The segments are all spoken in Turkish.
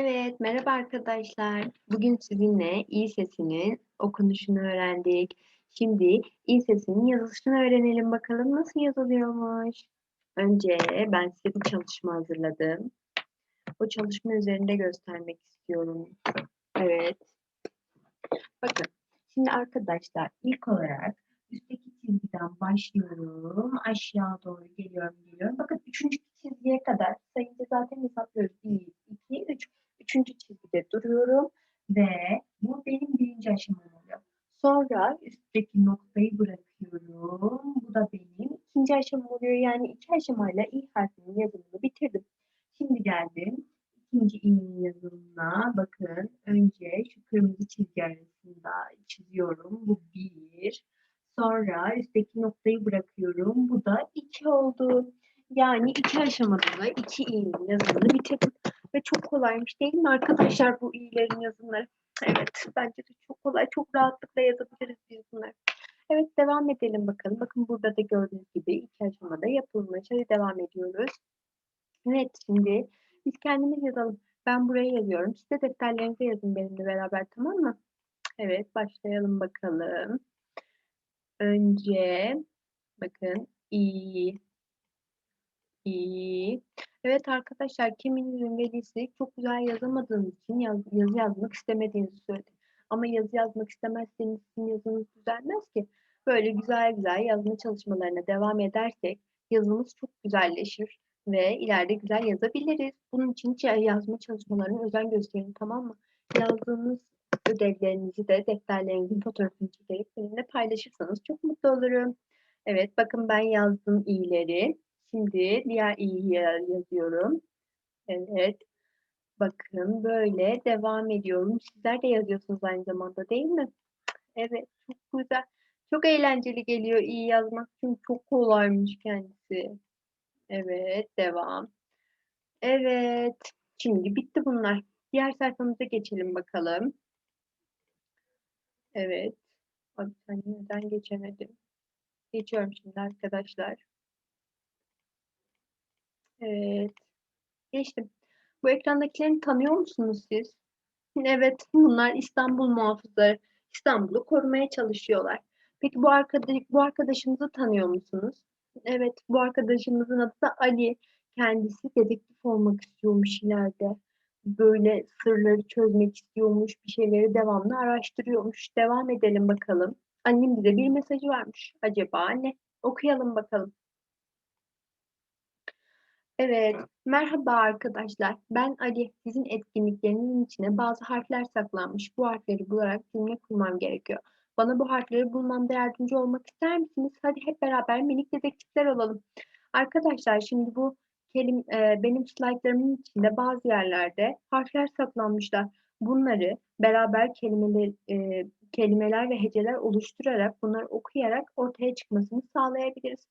Evet, merhaba arkadaşlar. Bugün sizinle i sesinin okunuşunu öğrendik. Şimdi i sesinin yazılışını öğrenelim bakalım nasıl yazılıyormuş. Önce ben size bir çalışma hazırladım. O çalışma üzerinde göstermek istiyorum. Evet. Bakın. Şimdi arkadaşlar ilk olarak üstteki çizgiden başlıyorum. Aşağı doğru geliyorum geliyorum. Bakın üçüncü çizgiye kadar sayınca zaten hesaplıyoruz. 1, 2, 3. Üçüncü çizgide duruyorum ve bu benim birinci aşamam oluyor. Sonra üstteki noktayı bırakıyorum. Bu da benim ikinci aşamam oluyor. Yani iki aşamayla i harfinin yazımını bitirdim. Şimdi geldim ikinci i'nin yazımına. Bakın önce şu kırmızı çizgi arasında çiziyorum. Bu bir. Sonra üstteki noktayı bırakıyorum. Bu da iki oldu. Yani iki aşamada da iki i'nin yazımını bitirdim. Ve çok kolaymış değil mi arkadaşlar bu i'lerin yazımları? Evet bence de çok kolay. Çok rahatlıkla yazabiliriz biz bunları. Evet devam edelim bakalım. Bakın burada da gördüğünüz gibi iki aşamada yapılmış. Hadi devam ediyoruz. Evet şimdi biz kendimiz yazalım. Ben buraya yazıyorum. Siz de defterlerinize yazın benimle beraber tamam mı? Evet başlayalım bakalım. Önce bakın i i Evet arkadaşlar kiminizin velisi çok güzel yazamadığınız için yaz, yazı yazmak istemediğinizi söyledi. Ama yazı yazmak istemezseniz sizin yazınız düzelmez ki. Böyle güzel güzel yazma çalışmalarına devam edersek yazımız çok güzelleşir ve ileride güzel yazabiliriz. Bunun için yazma çalışmalarına özen gösterin tamam mı? Yazdığınız ödevlerinizi de defterlerinizin fotoğrafını çekerek benimle paylaşırsanız çok mutlu olurum. Evet bakın ben yazdım iyileri. Şimdi diğer i'yi yazıyorum. Evet. Bakın böyle devam ediyorum. Sizler de yazıyorsunuz aynı zamanda değil mi? Evet çok güzel. Çok eğlenceli geliyor iyi yazmak çünkü çok kolaymış kendisi. Evet devam. Evet. Şimdi bitti bunlar. Diğer sayfamıza geçelim bakalım. Evet. Abi sen neden geçemedim? Geçiyorum şimdi arkadaşlar. Evet. Geçtim. Bu ekrandakilerini tanıyor musunuz siz? Evet, bunlar İstanbul muhafızları. İstanbul'u korumaya çalışıyorlar. Peki bu arkadaş, bu arkadaşımızı tanıyor musunuz? Evet, bu arkadaşımızın adı da Ali. Kendisi dedektif olmak istiyormuş ileride. Böyle sırları çözmek istiyormuş, bir şeyleri devamlı araştırıyormuş. Devam edelim bakalım. Annem bize bir mesajı varmış. Acaba ne? Okuyalım bakalım. Evet, merhaba arkadaşlar. Ben Ali. Sizin etkinliklerinizin içine bazı harfler saklanmış. Bu harfleri bularak cümle kurmam gerekiyor. Bana bu harfleri bulmamda yardımcı olmak ister misiniz? Hadi hep beraber minik dedektifler olalım. Arkadaşlar şimdi bu kelim, e, benim slaytlarımın içinde bazı yerlerde harfler saklanmışlar. Bunları beraber kelimeler, e, kelimeler ve heceler oluşturarak, bunları okuyarak ortaya çıkmasını sağlayabiliriz.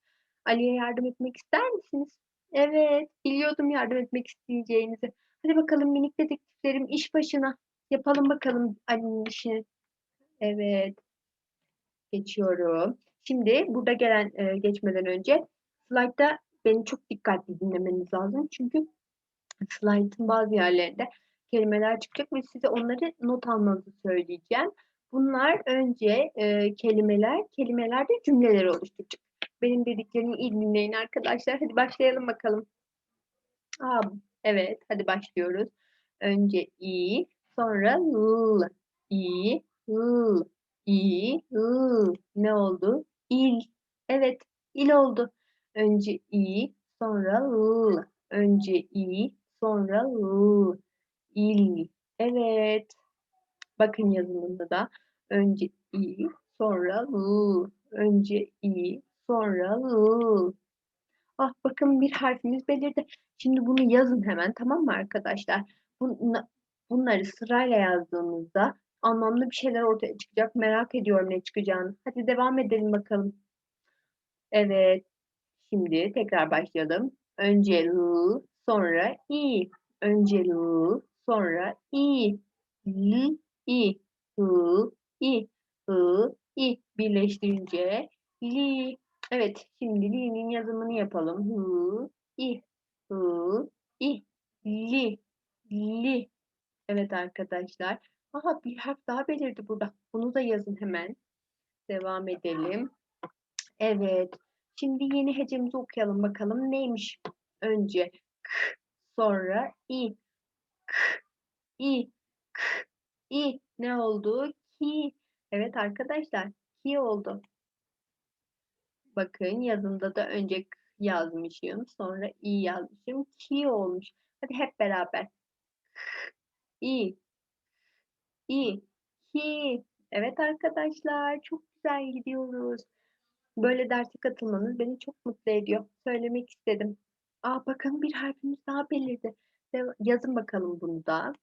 Ali'ye yardım etmek ister misiniz? Evet, biliyordum yardım etmek isteyeceğinizi. Hadi bakalım minik dedektiflerim iş başına. Yapalım bakalım Ali'nin işini. Evet, geçiyorum. Şimdi burada gelen e, geçmeden önce slaytta beni çok dikkatli dinlemeniz lazım. Çünkü slaytın bazı yerlerinde kelimeler çıkacak ve size onları not almanızı söyleyeceğim. Bunlar önce e, kelimeler, kelimeler de cümleleri oluşturacak. Benim dediklerimi iyi dinleyin arkadaşlar. Hadi başlayalım bakalım. Aa, evet, hadi başlıyoruz. Önce i, sonra l, i, l, i, l. Ne oldu? İl. Evet, il oldu. Önce i, sonra l. Önce i, sonra l. İl. Evet. Bakın yazımında da önce i, sonra l. Önce i, sonra l. Ah bakın bir harfimiz belirdi. Şimdi bunu yazın hemen tamam mı arkadaşlar? Bunları sırayla yazdığımızda anlamlı bir şeyler ortaya çıkacak. Merak ediyorum ne çıkacağını. Hadi devam edelim bakalım. Evet. Şimdi tekrar başlayalım. Önce l, sonra i. Önce l, sonra i. L, i. H, i. H, i. Birleştirince li. Evet, şimdi li'nin yazımını yapalım. Hı, i, hı, i, li, li, Evet arkadaşlar. Aha bir harf daha belirdi burada. Bunu da yazın hemen. Devam edelim. Evet. Şimdi yeni hecemizi okuyalım bakalım neymiş. Önce k, sonra i. K, i, k, i. Ne oldu? Ki. Evet arkadaşlar. Ki oldu. Bakın yazımda da önce k yazmışım. Sonra i yazmışım. Ki olmuş. Hadi hep beraber. K, i, i, ki. Evet arkadaşlar. Çok güzel gidiyoruz. Böyle derse katılmanız beni çok mutlu ediyor. Söylemek istedim. Aa bakın bir harfimiz daha belirdi. Yazın bakalım bunu da.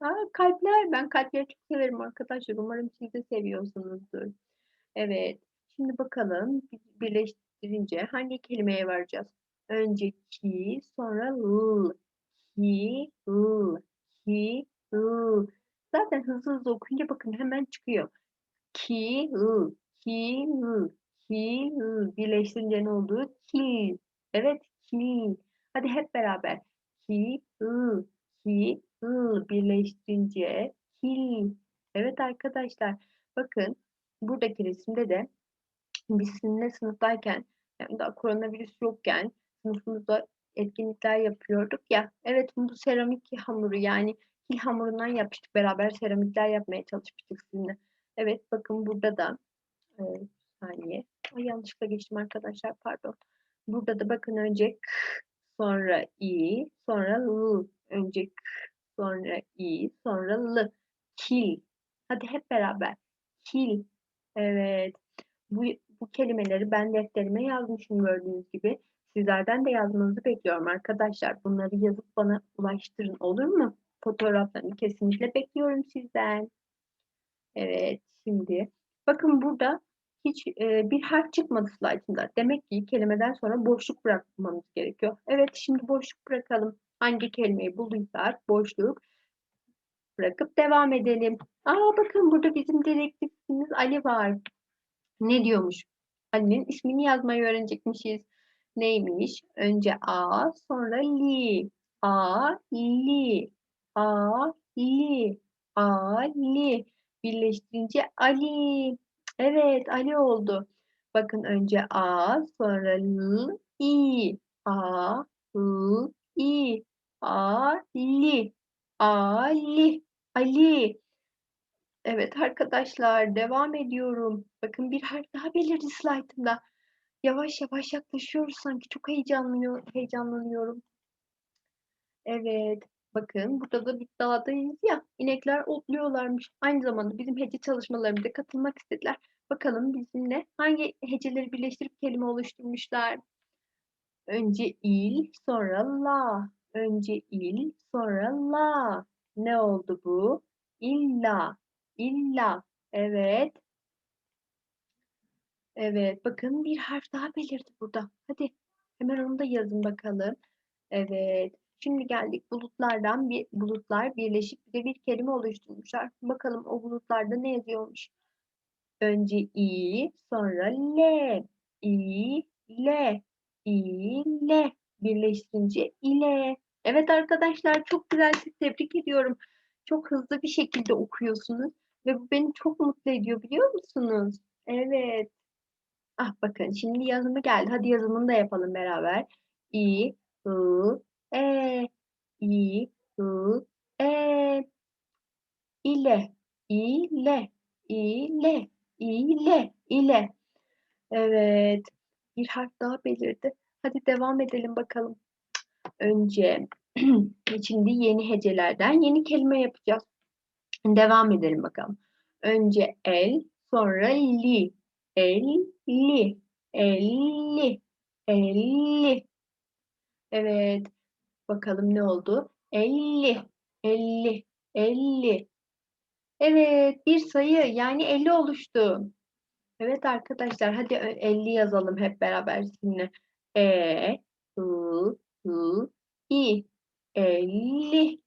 Aa kalpler. Ben kalpleri çok severim arkadaşlar. Umarım siz de seviyorsunuzdur. Evet. Şimdi bakalım bir- birleştirince hangi kelimeye varacağız? Önce ki, sonra l. Ki, l. Ki, l. Zaten hızlı hızlı okuyunca bakın hemen çıkıyor. Ki, l. Ki, l. Ki, l. Birleştirince ne oldu? Kil. Evet, kil. Hadi hep beraber. Ki, l. Ki, l. Birleştirince kil. Evet arkadaşlar. Bakın buradaki resimde de biz sizinle sınıftayken yani daha koronavirüs yokken sınıfımızda etkinlikler yapıyorduk ya. Evet bu seramik hamuru yani kil hamurundan yapmıştık. Beraber seramikler yapmaya çalışmıştık sizinle. Evet bakın burada da e, saniye. Ay, yanlışlıkla geçtim arkadaşlar pardon. Burada da bakın önce k, sonra i, sonra l. Önce k, sonra i, sonra l. Kil. Hadi hep beraber. Kil. Evet. Bu, bu kelimeleri ben defterime yazmışım gördüğünüz gibi. Sizlerden de yazmanızı bekliyorum arkadaşlar. Bunları yazıp bana ulaştırın olur mu? Fotoğraflarını kesinlikle bekliyorum sizden. Evet şimdi bakın burada hiç e, bir harf çıkmadı slaytında. Demek ki kelimeden sonra boşluk bırakmamız gerekiyor. Evet şimdi boşluk bırakalım. Hangi kelimeyi bulduysak boşluk bırakıp devam edelim. Aa bakın burada bizim dedektifimiz Ali var. Ne diyormuş? Ali'nin ismini yazmayı öğrenecekmişiz. Neymiş? Önce A, sonra Li. A, Li. A, Li. A, Li. Birleştirince Ali. Evet, Ali oldu. Bakın önce A, sonra L, I. A, L, I. A, Li. Ali. Ali. Evet arkadaşlar devam ediyorum. Bakın bir harf daha belirdi slaytımda. Yavaş yavaş yaklaşıyoruz sanki. Çok heyecanlanıyor, heyecanlanıyorum. Evet. Bakın burada da bir dağdayız ya. İnekler otluyorlarmış. Aynı zamanda bizim hece çalışmalarımıza katılmak istediler. Bakalım bizimle hangi heceleri birleştirip kelime oluşturmuşlar. Önce il, sonra la. Önce il, sonra la. Ne oldu bu? İlla. İlla. Evet. Evet. Bakın bir harf daha belirdi burada. Hadi hemen onu da yazın bakalım. Evet. Şimdi geldik bulutlardan bir bulutlar birleşip bize bir kelime oluşturmuşlar. Bakalım o bulutlarda ne yazıyormuş? Önce i, sonra l. İ, l. İ, l. Birleştirince ile. Evet arkadaşlar çok güzel tebrik ediyorum. Çok hızlı bir şekilde okuyorsunuz ve bu beni çok mutlu ediyor biliyor musunuz? Evet. Ah bakın şimdi yazımı geldi. Hadi yazımını da yapalım beraber. İ, I, E. İ, I, E. İle, ile, ile, ile, ile. Evet. Bir harf daha belirdi. Hadi devam edelim bakalım. Önce şimdi yeni hecelerden yeni kelime yapacağız. Devam edelim bakalım. Önce el, sonra li. El, li. Elli. Elli. Evet. Bakalım ne oldu? Elli. Elli. Elli. Evet. Bir sayı yani 50 oluştu. Evet arkadaşlar hadi 50 yazalım hep beraber sizinle. E, I, I, İ. 50.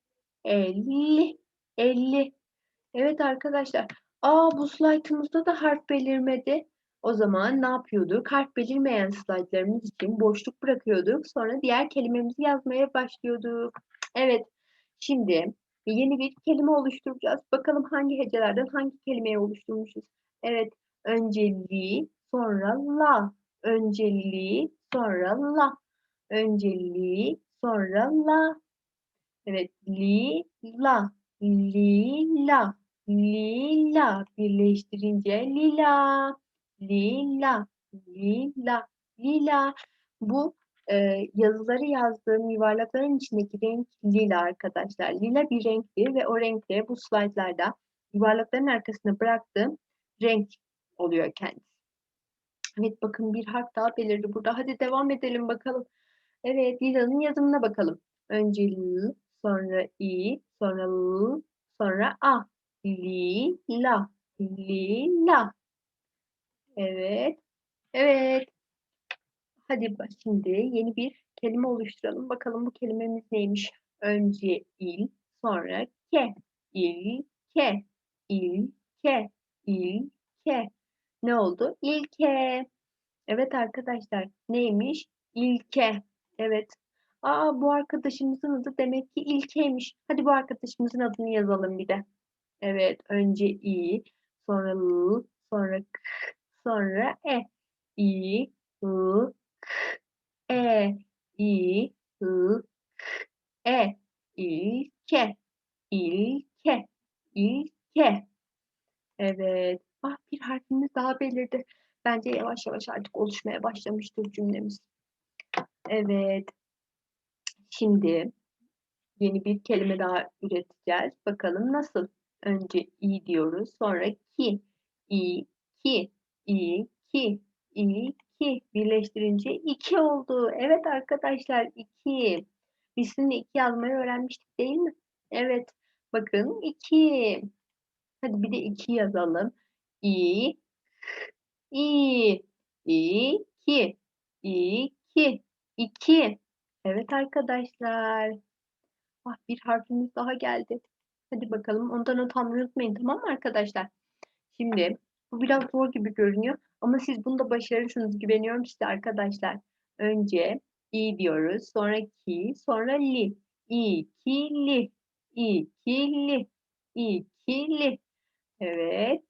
50. 50. Evet arkadaşlar. Aa bu slaytımızda da harf belirmedi. O zaman ne yapıyorduk? Harf belirmeyen slaytlarımız için boşluk bırakıyorduk. Sonra diğer kelimemizi yazmaya başlıyorduk. Evet. Şimdi Yeni bir kelime oluşturacağız. Bakalım hangi hecelerden hangi kelimeyi oluşturmuşuz. Evet, önce li, sonra la. Önce li, sonra la. Önce li, sonra la. Evet, li, la, li, la, li, la. Birleştirince lila, lila, lila, lila. Bu e, yazıları yazdığım yuvarlakların içindeki renk lila arkadaşlar. Lila bir renktir ve o renkleri bu slaytlarda yuvarlakların arkasına bıraktığım renk oluyor kendisi. Evet bakın bir harf daha belirdi burada. Hadi devam edelim bakalım. Evet lilanın yazımına bakalım. Önce l, sonra i, sonra l, sonra a. Lila, lila. Evet, evet. Hadi şimdi yeni bir kelime oluşturalım. Bakalım bu kelimemiz neymiş? Önce il, sonra ke. İl, ke. İl, ke. İl, ke. Ne oldu? İlke. Evet arkadaşlar neymiş? İlke. Evet. Aa bu arkadaşımızın adı demek ki İlke'ymiş. Hadi bu arkadaşımızın adını yazalım bir de. Evet önce i, sonra l, sonra k, sonra e. i, l, k, e, i, l, k, e. İlke. İlke. İlke. Evet. Ah bir harfimiz daha belirdi. Bence yavaş yavaş artık oluşmaya başlamıştır cümlemiz. Evet. Şimdi yeni bir kelime daha üreteceğiz. Bakalım nasıl? Önce i diyoruz. Sonra ki. i, ki, i, ki, i, ki. Birleştirince iki oldu. Evet arkadaşlar iki. Biz sizinle iki yazmayı öğrenmiştik değil mi? Evet. Bakın iki. Hadi bir de iki yazalım. i, i, i, ki, i, ki, iki. Evet arkadaşlar. Ah bir harfimiz daha geldi. Hadi bakalım. Ondan not almayı unutmayın tamam mı arkadaşlar? Şimdi bu biraz zor gibi görünüyor ama siz bunu da başarırsınız güveniyorum size arkadaşlar. Önce i diyoruz. Sonra ki, sonra li. İ, ki, li. İ, ki, li. İ, ki, li. Evet.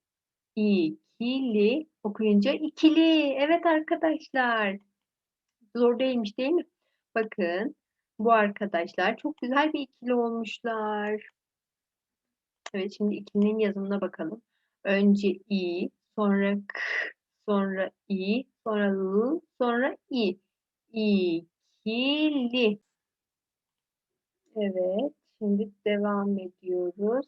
İkili. Okuyunca ikili. Evet arkadaşlar. Zor değilmiş değil mi? Bakın bu arkadaşlar çok güzel bir ikili olmuşlar. Evet şimdi ikilinin yazımına bakalım. Önce i, sonra k, sonra i, sonra l, sonra i. İkili. Evet şimdi devam ediyoruz.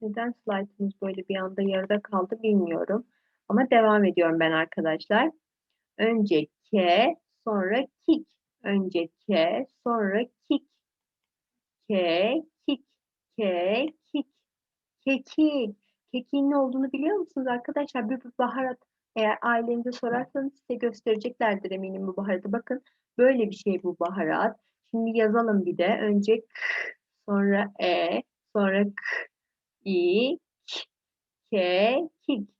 Neden slaytımız böyle bir anda yarıda kaldı bilmiyorum. Ama devam ediyorum ben arkadaşlar. Önce ke, sonra kik. Önce ke, sonra kik. Ke, kik. Kik. Kekik. Kekiğin ne olduğunu biliyor musunuz arkadaşlar? Bir, baharat. Eğer ailenize sorarsanız size göstereceklerdir eminim bu baharatı. Bakın böyle bir şey bu baharat. Şimdi yazalım bir de. Önce k, sonra e, sonra k, i, k, kik.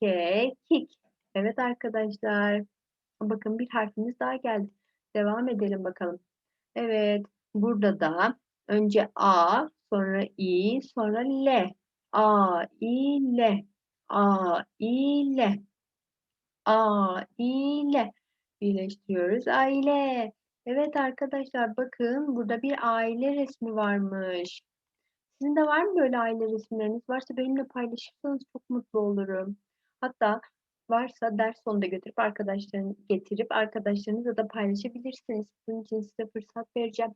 Kekik. Evet arkadaşlar. Bakın bir harfimiz daha geldi. Devam edelim bakalım. Evet. Burada da önce A, sonra I, sonra L. A, I, L. A, I, L. A, I, L. Birleştiriyoruz. Aile. Evet arkadaşlar bakın burada bir aile resmi varmış. Sizin de var mı böyle aile resimleriniz? Varsa benimle paylaşırsanız çok mutlu olurum. Hatta varsa ders sonunda götürüp arkadaşlarını getirip arkadaşlarınızla da paylaşabilirsiniz. Bunun için size fırsat vereceğim.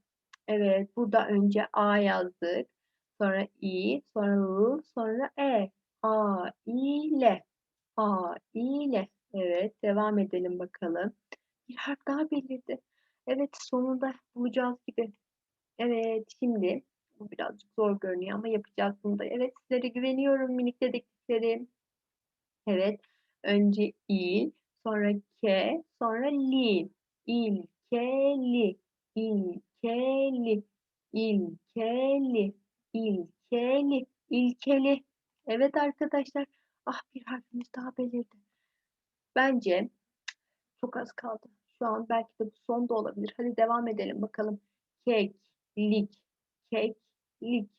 Evet, burada önce A yazdık. Sonra I, sonra L, sonra E. A, I, L. A, I, L. Evet, devam edelim bakalım. Bir harf daha belirdi. Evet, sonunda bulacağız gibi. Evet, şimdi bu birazcık zor görünüyor ama yapacağız bunu da. Evet, sizlere güveniyorum minik dedektiflerim. Evet, önce il, sonra ke, sonra li. İlkeli, ilkeli, ilkeli, ilkeli, ilkeli. Evet arkadaşlar. Ah bir harfimiz daha belirdi. Bence çok az kaldı. Şu an belki de bu son da olabilir. Hadi devam edelim bakalım. Kek, lik, kek, lik,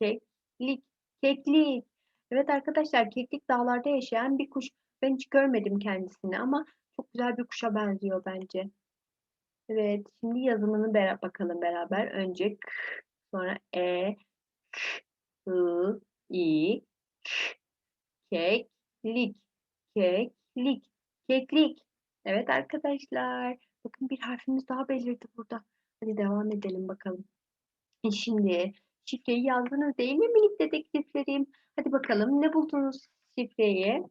keklik, keklik. Evet arkadaşlar keklik dağlarda yaşayan bir kuş. Ben hiç görmedim kendisini ama çok güzel bir kuşa benziyor bence. Evet şimdi yazımını beraber bakalım beraber. Önce k, sonra e, k, ı, i, k, keklik, keklik, keklik. Evet arkadaşlar. Bakın bir harfimiz daha belirdi burada. Hadi devam edelim bakalım. E şimdi şifreyi yazdınız değil mi minik dedektiflerim? Hadi bakalım ne buldunuz şifreyi?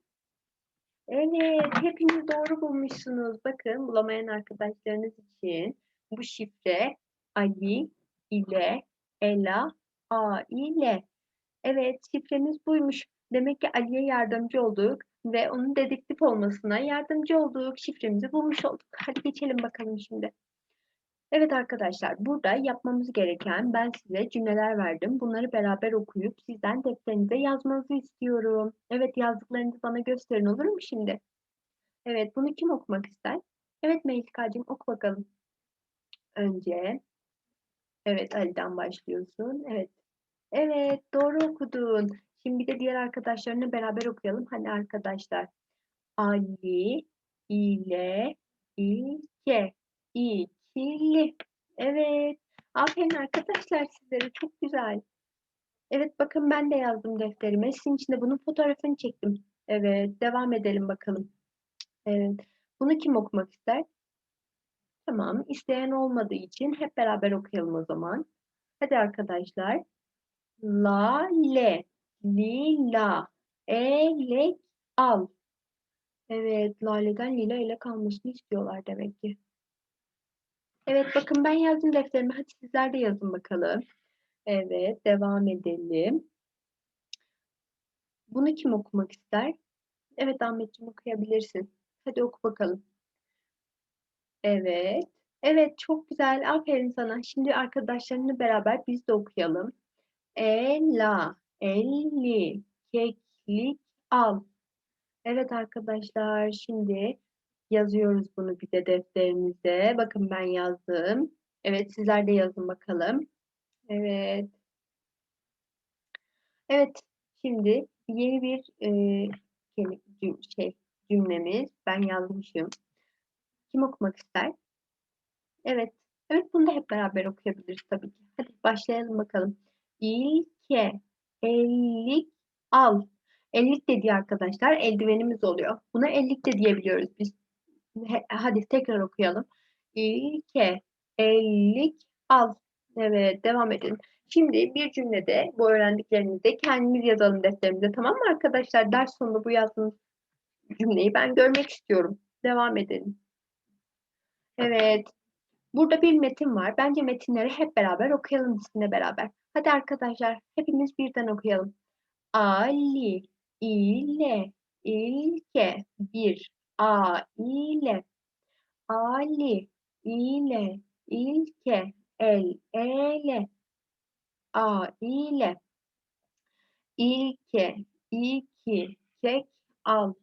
Evet, hepiniz doğru bulmuşsunuz. Bakın bulamayan arkadaşlarınız için bu şifre Ali ile Ela A ile. Evet, şifremiz buymuş. Demek ki Ali'ye yardımcı olduk ve onun dedektif olmasına yardımcı olduk. Şifremizi bulmuş olduk. Hadi geçelim bakalım şimdi. Evet arkadaşlar, burada yapmamız gereken ben size cümleler verdim. Bunları beraber okuyup sizden defterinize yazmanızı istiyorum. Evet yazdıklarınızı bana gösterin olur mu şimdi? Evet, bunu kim okumak ister? Evet Melika'cığım oku bakalım. Önce. Evet Ali'den başlıyorsun. Evet. Evet doğru okudun. Şimdi de diğer arkadaşlarını beraber okuyalım. Hadi arkadaşlar. Ali ile İlke ikili. Evet. Aferin arkadaşlar sizlere. Çok güzel. Evet bakın ben de yazdım defterime. Sizin için de bunun fotoğrafını çektim. Evet. Devam edelim bakalım. Evet. Bunu kim okumak ister? Tamam. İsteyen olmadığı için hep beraber okuyalım o zaman. Hadi arkadaşlar. Lale, lila, elek, al. Evet, laleden lila ile kalmasını istiyorlar demek ki. Evet, bakın ben yazdım defterime. Hadi sizler de yazın bakalım. Evet, devam edelim. Bunu kim okumak ister? Evet Ahmetciğim okuyabilirsin. Hadi oku bakalım. Evet. Evet çok güzel. Aferin sana. Şimdi arkadaşlarını beraber biz de okuyalım. Ela, elli, keklik, al. Evet arkadaşlar şimdi yazıyoruz bunu bir de defterimize. Bakın ben yazdım. Evet sizler de yazın bakalım. Evet. Evet şimdi yeni bir e, şey cümlemiz. Ben yazmışım. Kim okumak ister? Evet. Evet bunu da hep beraber okuyabiliriz tabii ki. Hadi başlayalım bakalım. İlke, ellik, al. Ellik dediği arkadaşlar eldivenimiz oluyor. Buna ellik de diyebiliyoruz biz. Hadi tekrar okuyalım. İlke, ellik, al. Evet devam edelim. Şimdi bir cümlede bu öğrendiklerimizi kendimiz yazalım defterimize tamam mı arkadaşlar? Ders sonunda bu yazdığınız cümleyi ben görmek istiyorum. Devam edelim. Evet. Burada bir metin var. Bence metinleri hep beraber okuyalım sizinle beraber. Hadi arkadaşlar hepimiz birden okuyalım. Ali ile ilke. Bir. Aile Ali ile ilke. El ele aile ilke iki. Kek al.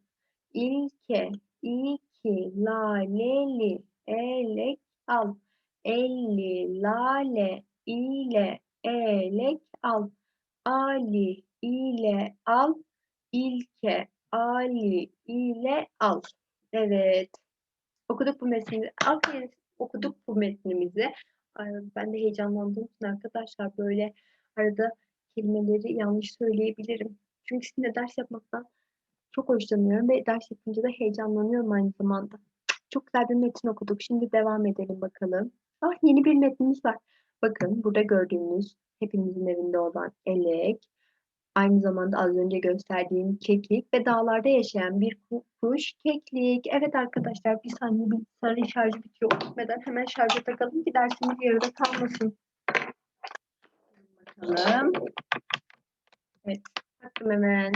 İlke iki. Laleli elek al elli lale ile elek al Ali ile al ilke Ali ile al. Evet. Okuduk bu metni. Aferin okuduk bu metnimizi. Ben de heyecanlandığım için arkadaşlar böyle arada kelimeleri yanlış söyleyebilirim. Çünkü sizinle ders yapmaktan çok hoşlanıyorum ve ders yapınca da heyecanlanıyorum aynı zamanda. Çok güzel bir metin okuduk. Şimdi devam edelim bakalım. Ah yeni bir metnimiz var. Bakın burada gördüğünüz hepimizin evinde olan elek, aynı zamanda az önce gösterdiğim keklik ve dağlarda yaşayan bir kuş keklik. Evet arkadaşlar bir saniye bir sarı şarjı bitiyor. Gitmeden hemen şarja takalım ki dersimiz yarıda kalmasın. Bakalım. Evet taktım hemen.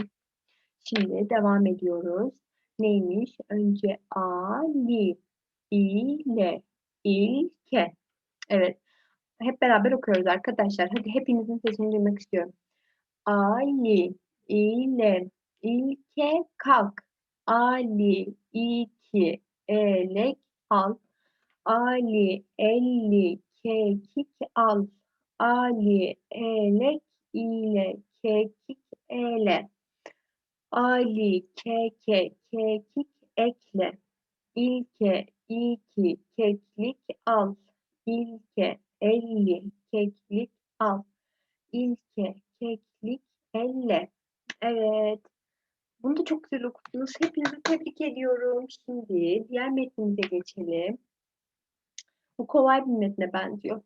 Şimdi devam ediyoruz. Neymiş? Önce Ali, ile, ilke. Evet. Hep beraber okuyoruz arkadaşlar. Hadi hepinizin sesini duymak istiyorum. Ali, ile, ilke, kalk. Ali, iki, elek, al. Ali, elli, kekik, al. Ali, elek, ile, kekik, ele. Ali, keke, kekik, ekle. İlke, iki, keklik, al. İlke, elli, keklik, al. İlke, keklik, elle. Evet. Bunu da çok güzel okudunuz. Hepinizi tebrik ediyorum. Şimdi diğer metnimize geçelim. Bu kolay bir metne benziyor.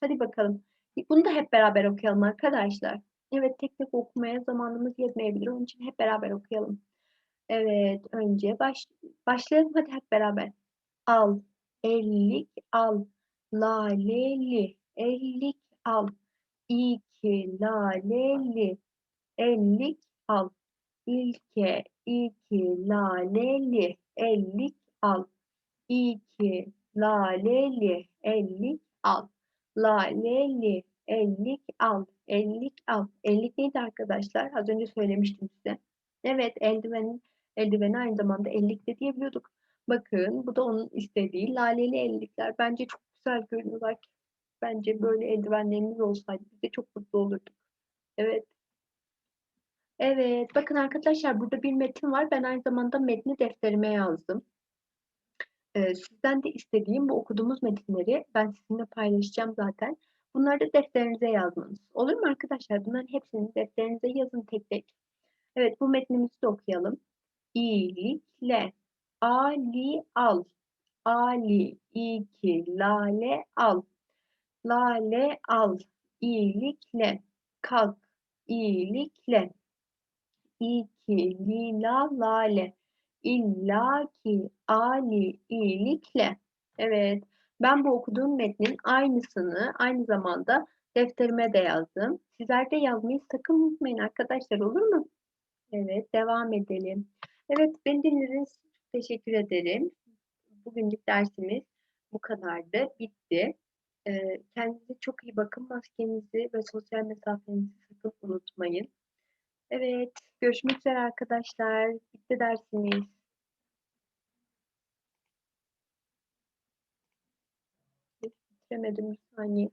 Hadi bakalım. Bunu da hep beraber okuyalım arkadaşlar. Evet tek tek okumaya zamanımız yetmeyebilir. Onun için hep beraber okuyalım. Evet önce baş, başlayalım. Hadi hep beraber. Al, ellik al, laleli, ellik al, iki laleli, ellik al, ilke, iki laleli, ellik al, iki laleli, ellik al, laleli, ellik al, ellik al. Ellik neydi arkadaşlar? Az önce söylemiştim size. Evet eldivenin eldiveni aynı zamanda ellik de diyebiliyorduk. Bakın bu da onun istediği laleli ellikler. Bence çok güzel görünüyorlar. Bence böyle eldivenlerimiz olsaydı biz de çok mutlu olurduk. Evet. Evet. Bakın arkadaşlar burada bir metin var. Ben aynı zamanda metni defterime yazdım. Ee, sizden de istediğim bu okuduğumuz metinleri ben sizinle paylaşacağım zaten. Bunları da defterinize yazmanız. Olur mu arkadaşlar? Bunların hepsini defterinize yazın tek tek. Evet bu metnimizi de okuyalım. İyilikle. Ali al. Ali iki lale al. Lale al. İyilikle. Kalk. İyilikle. İki lila lale. İlla ki Ali iyilikle. Evet. Ben bu okuduğum metnin aynısını aynı zamanda defterime de yazdım. Sizler de yazmayı sakın unutmayın arkadaşlar olur mu? Evet devam edelim. Evet beni dinlediğiniz teşekkür ederim. Bugünlük dersimiz bu kadardı. Bitti. Ee, kendinize çok iyi bakın. Maskenizi ve sosyal mesafenizi sakın unutmayın. Evet görüşmek üzere arkadaşlar. Bitti dersimiz. Bitiremedim bir saniye.